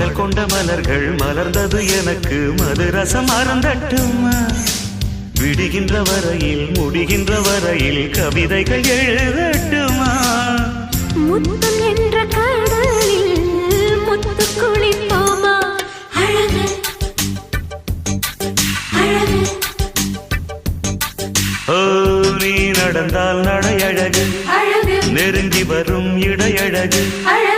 மலர்கள் மலர்ந்தது எனக்கு. மதுரசம் அருந்தட்டும் விடுகின்ற வரையில் முடிகின்ற வரையில் கவிதைகள் எழுதட்டுமா? முத்தம் என்ற கடலில் முத்து குளிப்போமா? அழகு அழகு. ஓ நீ நடந்தால் நடையழகு. அழகு. நெருங்கி வரும் இடையழகு. அழகு.